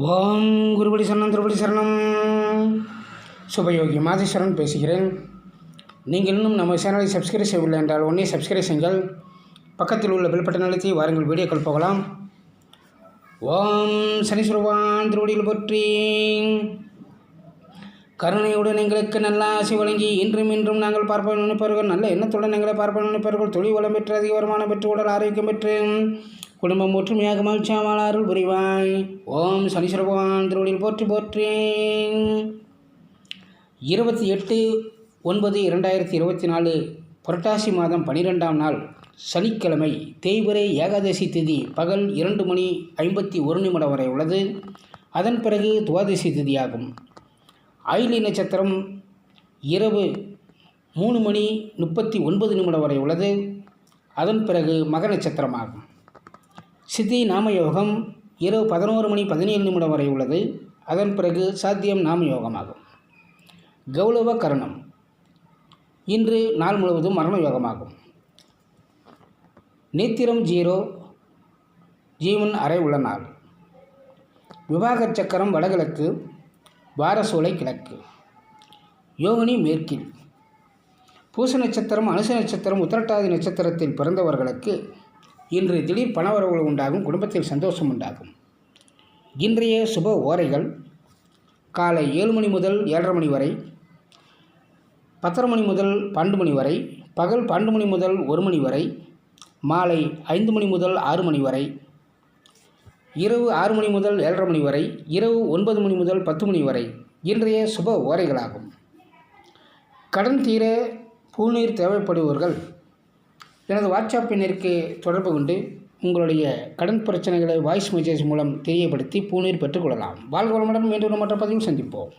ஓம் குருபடி சரணம் திருபடி சரணம். சுபயோகி மாதேஸ்வரன் பேசுகிறேன். நீங்கள் இன்னும் நம்ம சேனலை சப்ஸ்கிரைப் செய்யவில்லை என்றால் உடனே சப்ஸ்கிரைப் செய்யுங்கள். பக்கத்தில் உள்ள பெல் பட்டன் அழுத்தி வாருங்கள் வீடியோக்கள் போகலாம். ஓம் சனீஸ்வரவான் திருவடியில் பற்றி கருணையுடன் எங்களுக்கு நல்ல ஆசை வழங்கி இன்றும் இன்றும் நாங்கள் பார்ப்போம் நினைப்பவர்கள் நல்ல எண்ணத்துடன் எங்களை பார்ப்போம் நினைப்பவர்கள் தொழில் வளம் பெற்று அதிக வருமானம் பெற்று உடல் ஆரோக்கியம் பெற்று குடும்பம் ஒற்றுமையாக மகிழ்ச்சியாமல் அருள் புரிவாய். ஓம் சனீஸ்வர பகவான் திருவடியில் போற்றி போற்றேன் இருபத்தி எட்டு ஒன்பது இரண்டாயிரத்தி இருபத்தி நாலு புரட்டாசி மாதம் பனிரெண்டாம் நாள் சனிக்கிழமை தேய்பிரை ஏகாதசி திதி பகல் இரண்டு மணி ஐம்பத்தி ஒரு நிமிடம் வரை உள்ளது. அதன் பிறகு துவாதசி திதியாகும். ஐலி நட்சத்திரம் இரவு மூணு மணி முப்பத்தி ஒன்பது நிமிடம் வரை உள்ளது. அதன் பிறகு மக நட்சத்திரமாகும். சித்தி நாமயோகம் இரவு பதினோரு மணி பதினேழு நிமிடம் வரை உள்ளது. அதன் பிறகு சாத்தியம் நாம யோகமாகும் கௌரவ கரணம். இன்று நாள் முழுவதும் மரண யோகமாகும் நேத்திரம் ஜீரோ ஜீவன் அறை உள்ள நாள். விவாக சக்கரம் வடகிழக்கு வாரசூலை கிழக்கு. யோகினி மேற்கில். பூச நட்சத்திரம் அனுச நட்சத்திரம் உத்திரட்டாதி நட்சத்திரத்தில் பிறந்தவர்களுக்கு இன்று திடீர் பணவரவுகள் உண்டாகும் குடும்பத்தில் சந்தோஷம் உண்டாகும். இன்றைய சுப ஓரைகள் காலை ஏழு மணி முதல் ஏழரை மணி வரை பத்தரை மணி முதல் பன்னெண்டு மணி வரை பகல் பன்னெண்டு மணி முதல் ஒரு மணி வரை மாலை ஐந்து மணி முதல் ஆறு மணி வரை இரவு ஆறு மணி முதல் ஏழரை மணி வரை இரவு ஒன்பது மணி முதல் பத்து மணி வரை இன்றைய சுப ஓரைகளாகும். கடன் தீர பூநீர் தேவைப்படுபவர்கள் எனது வாட்ஸ்அப் எண்ணிற்கு தொடர்பு கொண்டு உங்களுடைய கடன் பிரச்சனைகளை வாய்ஸ் மெசேஜ் மூலம் தெரியப்படுத்தி பூநீர் பெற்றுக்கொள்ளலாம் வாழ்க வளமுடன் மீண்டும் மற்ற பதிவில் சந்திப்போம்.